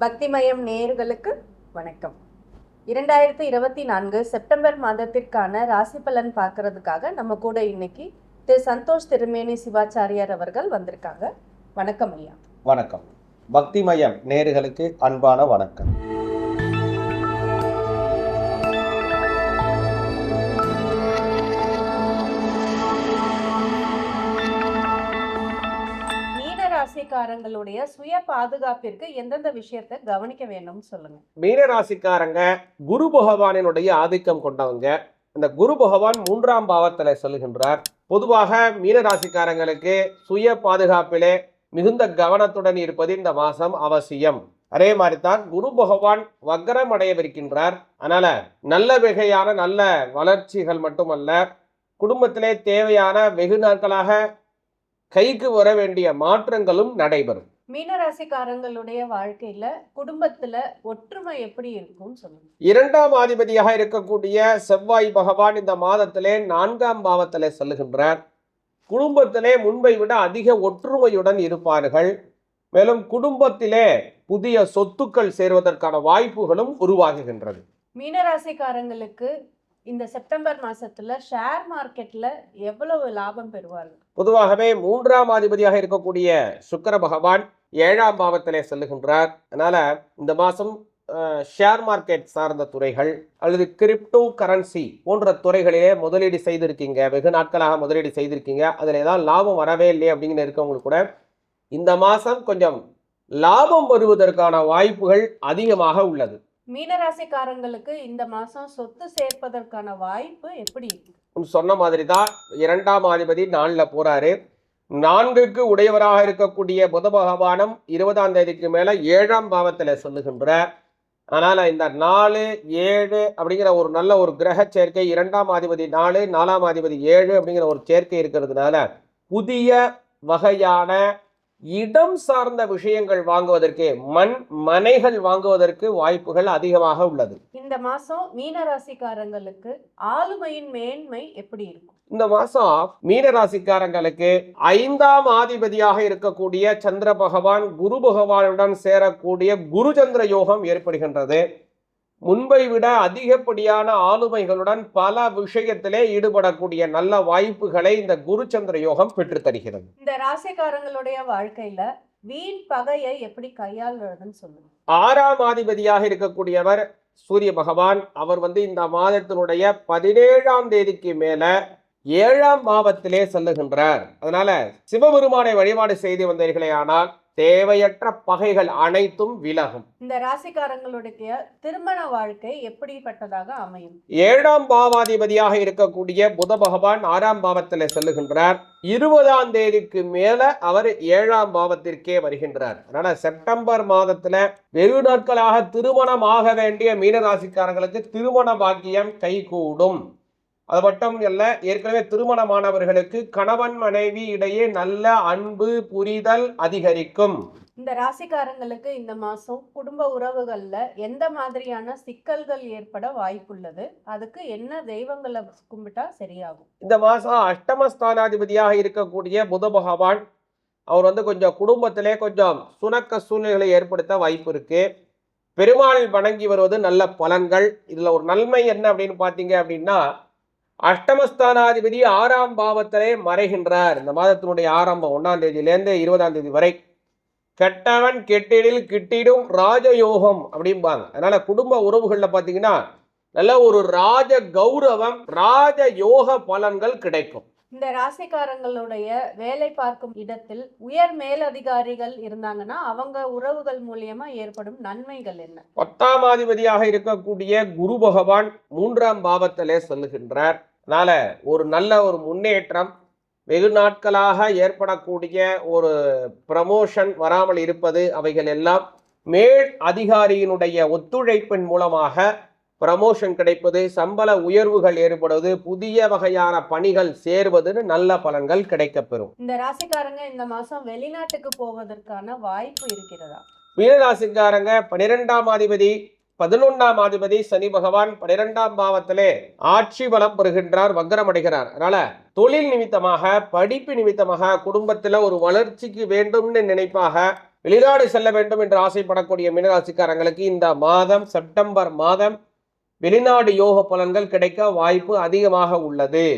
பக்திமயம் நேயர்களுக்கு வணக்கம். இரண்டாயிரத்தி இருபத்தி நான்கு செப்டம்பர் மாதத்திற்கான ராசி பலன் பார்க்கறதுக்காக நம்ம கூட இன்னைக்கு திரு சந்தோஷ் திருமேனி சிவாச்சாரியார் அவர்கள் வந்திருக்காங்க. வணக்கம் ஐயா. வணக்கம். பக்திமயம் நேர்களுக்கு அன்பான வணக்கம். ராசிக்காரங்களுடைய சுய பாதுகாப்பிற்கு எந்தெந்த விஷயத்தை கவனிக்க வேணும்னு சொல்லுங்க. மீன ராசிக்காரங்க குரு பகவானினுடைய ஆதிக்கம் கொண்டவங்க. இந்த குரு பகவான் மூன்றாம் பாவத்துல சொல்லுகின்றார் பொதுவாக மீன ராசிக்காரங்களுக்கு சுய பாதுகாப்பிலே மிகுந்த கவனத்துடன் இருப்பது இந்த மாசம் அவசியம். அதே மாதிரி தான் குரு பகவான் வக்கரம் அடையவிருக்கின்றார். அதனால நல்ல வகையான நல்ல வளர்ச்சிகள் மட்டுமல்ல குடும்பத்திலே தேவையான வெகு நாட்களாக கைக்கு வர வேண்டிய மாற்றங்களும் நடைபெறும். மீன ராசிக்காரங்களுடைய வாழ்க்கையில குடும்பத்துல ஒற்றுமை எப்படி இருக்கும்னு சொல்லுங்க. இரண்டாம் அதிபதியாக இருக்கக்கூடிய செவ்வாய் பகவான் இந்த மாதத்திலே நான்காம் பாவத்திலே செல்லுகின்றார். குடும்பத்திலே முன்பை விட அதிக ஒற்றுமையுடன் இருப்பார்கள். மேலும் குடும்பத்திலே புதிய சொத்துக்கள் சேர்வதற்கான வாய்ப்புகளும் உருவாகுகின்றது. மீன ராசிக்காரங்களுக்கு இந்த செப்டம்பர் மாசத்துல ஷேர் மார்க்கெட்ல எவ்வளவு லாபம் பெறுவார்கள்? பொதுவாகவே மூன்றாம் அதிபதியாக இருக்கக்கூடிய சுக்கர பகவான் ஏழாம் பாவத்திலே செல்லுகின்றார். அதனால இந்த மாதம் ஷேர் மார்க்கெட் சார்ந்த துறைகள் அல்லது கிரிப்டோ கரன்சி போன்ற துறைகளிலே முதலீடு செய்திருக்கீங்க. வெகு நாட்களாக முதலீடு செய்திருக்கீங்க. அதில் ஏதாவது லாபம் வரவே இல்லை அப்படிங்கிற இருக்கவங்களுக்கு கூட இந்த மாதம் கொஞ்சம் லாபம் வருவதற்கான வாய்ப்புகள் அதிகமாக உள்ளது. மீனராசிக்காரங்களுக்கு இந்த மாசம் சொத்து சேர்ப்பதற்கான வாய்ப்பு எப்படி சொன்ன மாதிரி தான் இரண்டாம் அதிபதி நாளில் போறாரு. நான்குக்கு உடையவராக இருக்கக்கூடிய புத பகவானம் இருபதாம் தேதிக்கு மேல ஏழாம் பாவத்துல சொல்லுகின்றார். அதனால இந்த நாலு ஏழு அப்படிங்கிற ஒரு நல்ல ஒரு கிரக சேர்க்கை இரண்டாம் அதிபதி நாலு நாலாம் அதிபதி ஏழு அப்படிங்கிற ஒரு சேர்க்கை இருக்கிறதுனால புதிய வகையான இடம் சார்ந்த விஷயங்கள் வாங்குவதற்கு மண் மனைகள் வாங்குவதற்கு வாய்ப்புகள் அதிகமாக உள்ளது. இந்த மாசம் மீன ராசிக்காரங்களுக்கு ஆளுமையின் மேன்மை எப்படி இருக்கும்? இந்த மாசம் மீன ராசிக்காரங்களுக்கு ஐந்தாம் ஆதிபதியாக இருக்கக்கூடிய சந்திர பகவான் குரு பகவானுடன் சேரக்கூடிய குரு சந்திர யோகம் ஏற்படுகின்றது. முன்பை விட அதிகப்படியான ஆளுமைகளுடன் பல விஷயத்திலே ஈடுபடக்கூடிய நல்ல வாய்ப்புகளை இந்த குரு சந்திர யோகம் பெற்று தருகிறது. இந்த ராசிக்காரங்களுடைய வாழ்க்கையில வீண் பகையை எப்படி கையாளுறதுன்னு சொல்லுங்க. ஆறாம் ஆதிபதியாக இருக்கக்கூடியவர் சூரிய பகவான். அவர் வந்து இந்த மாதத்தினுடைய பதினேழாம் தேதிக்கு மேல ஏழாம் பாவத்திலே செல்லுகின்றார். அதனால சிவபெருமானை வழிபாடு செய்து வந்தீர்களே ஆனால் தேவையற்ற பகைகள் அனைத்தும் விலகும். இந்த ராசிக்காரங்களுடைய திருமண வாழ்க்கை எப்படிப்பட்டதாக அமையும்? ஏழாம் பாவாதிபதியாக இருக்கக்கூடிய புத பகவான் ஆறாம் பாவத்தில் செல்லுகின்றார். இருபதாம் தேதிக்கு மேல அவர் ஏழாம் பாவத்திற்கே வருகின்றார். அதனால செப்டம்பர் மாதத்துல வெகு நாட்களாக திருமணம் ஆக வேண்டிய மீனராசிக்காரங்களுக்கு திருமண பாக்கியம் கைகூடும். அது மட்டும் அல்ல ஏற்கனவே திருமணமானவர்களுக்கு கணவன் மனைவி இடையே நல்ல அன்பு புரிதல் அதிகரிக்கும். இந்த ராசிக்காரங்களுக்கு இந்த மாசம் குடும்ப உறவுகள்ல எந்த மாதிரியான சிக்கல்கள் ஏற்பட வாய்ப்புள்ளது? அதுக்கு என்ன தெய்வங்களை கும்பிட்டா சரியாகும்? இந்த மாதம் அஷ்டமஸ்தானாதிபதியாக இருக்கக்கூடிய புத பகவான் அவர் வந்து கொஞ்சம் குடும்பத்திலே கொஞ்சம் சுணக்க சூழ்நிலைகளை ஏற்படுத்த வாய்ப்பு இருக்கு. பெருமாள் வணங்கி வருவது நல்ல பலன்கள். இதில் ஒரு நன்மை என்ன அப்படின்னு பார்த்தீங்க அப்படின்னா அஷ்டமஸ்தானாதிபதி ஆறாம் பாவத்திலே மறைகின்றார். இந்த மாதத்தினுடைய ஆரம்பம் ஒன்றாம் தேதியிலேருந்து இருபதாம் தேதி வரை. கெட்டவன் கெட்டிடில் கிட்டிடும் ராஜயோகம் அப்படிம்பாங்க. அதனால குடும்ப உறவுகளில் பார்த்தீங்கன்னா நல்ல ஒரு ராஜ கௌரவம் ராஜ யோக பலன்கள் கிடைக்கும். இந்த ராசிக்காரங்களுடைய வேலை பார்க்கும் இடத்தில் உயர் மேலதிகாரிகள் இருந்தாங்கன்னா அவங்க உறவுகள் மூலியமா ஏற்படும் நன்மைகள் என்ன? பத்தாம் அதிபதியாக இருக்கக்கூடிய குரு பகவான் மூன்றாம் பாவத்திலே சொல்லுகின்றார். அதனால ஒரு நல்ல ஒரு முன்னேற்றம் வெகு நாட்களாக ஏற்படக்கூடிய ஒரு ப்ரமோஷன் வராமல் இருப்பது அவைகள் எல்லாம் மேல் அதிகாரியினுடைய ஒத்துழைப்பின் மூலமாக ப்ரமோஷன் கிடைப்பது சம்பள உயர்வுகள் ஏற்படுவது புதிய வகையான பணிகள் சேர்வதுன்னு நல்ல பலன்கள் கிடைக்கப்பெறும். இந்த ராசிக்காரங்க இந்த மாசம் வெளிநாட்டுக்கு போவதற்கான வாய்ப்பு இருக்கிறதா? மீனராசிக்காரங்க பனிரெண்டாம் அதிபதி பதினொன்றாம் அதிபதி சனி பகவான் பனிரெண்டாம் பாவத்திலே ஆட்சி பலம் பெறுகின்றார் வக்கரமடைகிறார். அதனால தொழில் நிமித்தமாக படிப்பு நிமித்தமாக குடும்பத்துல ஒரு வளர்ச்சிக்கு வேண்டும்னு நினைப்பாக வெளிநாடு செல்ல வேண்டும் என்று ஆசைப்படக்கூடிய மீனராசிக்காரங்களுக்கு இந்த மாதம் செப்டம்பர் மாதம் வெளிநாடு யோக பலன்கள் கிடைக்க வாய்ப்பு அதிகமாக உள்ளது.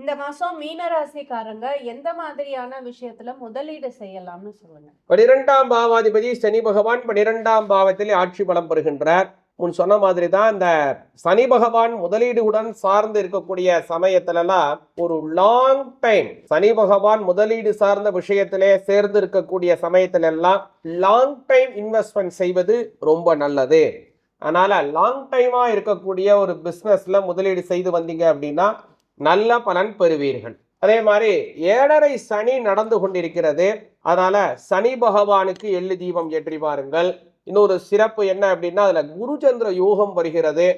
இந்த மாசம் மீன ராசிக்காரங்க எந்த மாதிரியான விஷயத்துல முதலீடு செய்யலாம்னு சொல்லுங்க. பனிரெண்டாம் பாவாதிபதி சனி பகவான் பனிரெண்டாம் பாவத்தில் ஆட்சி பலம் பெறுகின்றார். முன் சொன்ன மாதிரி தான் இந்த சனி பகவான் முதலீடுடன் சார்ந்து இருக்கக்கூடிய சமயத்திலலாம் ஒரு லாங் டைம் சனி பகவான் முதலீடு சார்ந்த விஷயத்திலே சேர்ந்து இருக்கக்கூடிய சமயத்துல எல்லாம் லாங் டைம் இன்வெஸ்ட்மெண்ட் செய்வது ரொம்ப நல்லது. அதனால் லாங் டைமாக இருக்கக்கூடிய ஒரு பிஸ்னஸில் முதலீடு செய்து வந்தீங்க அப்படின்னா நல்ல பலன் பெறுவீர்கள். அதே மாதிரி ஏழரை சனி நடந்து கொண்டிருக்கிறது. அதனால சனி பகவானுக்கு எள்ளு தீபம் ஏற்றி பாருங்கள் இன்னொரு சிறப்பு என்ன அப்படின்னா அதில் குருச்சந்திர யோகம் வருகிறது.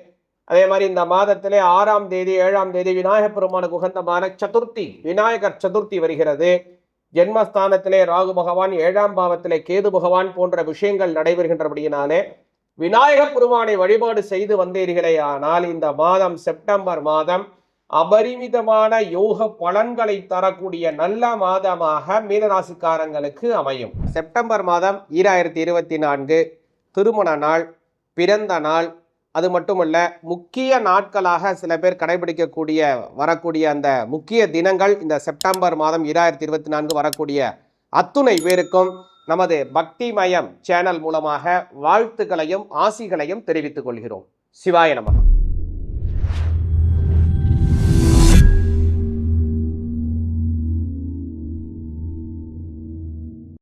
அதே மாதிரி இந்த மாதத்திலே ஆறாம் தேதி ஏழாம் தேதி விநாயகப் பெருமானுக்கு உகந்தமான சதுர்த்தி விநாயகர் சதுர்த்தி வருகிறது. ஜென்மஸ்தானத்திலே ராகு பகவான் ஏழாம் பாவத்திலே கேது பகவான் போன்ற விஷயங்கள் நடைபெறுகின்றபடியினாலே விநாயகப் பெருமானை வழிபாடு செய்து வந்தீர்களே ஆனால் இந்த மாதம் செப்டம்பர் மாதம் அபரிமிதமான யோக பலன்களை தரக்கூடிய நல்ல மாதமாக மீனராசிக்காரங்களுக்கு அமையும். செப்டம்பர் மாதம் ஈராயிரத்தி இருபத்தி நான்கு திருமண நாள் பிறந்த நாள் அது மட்டுமல்ல முக்கிய நாட்களாக சில பேர் கடைபிடிக்கக்கூடிய வரக்கூடிய அந்த முக்கிய தினங்கள் இந்த செப்டம்பர் மாதம் ஈராயிரத்தி இருபத்தி நான்கு வரக்கூடிய அத்துணை பேருக்கும் நமது பக்திமயம் சேனல் மூலமாக வாழ்த்துக்களையும் ஆசிகளையும் தெரிவித்துக் கொள்கிறோம். சிவாய நமः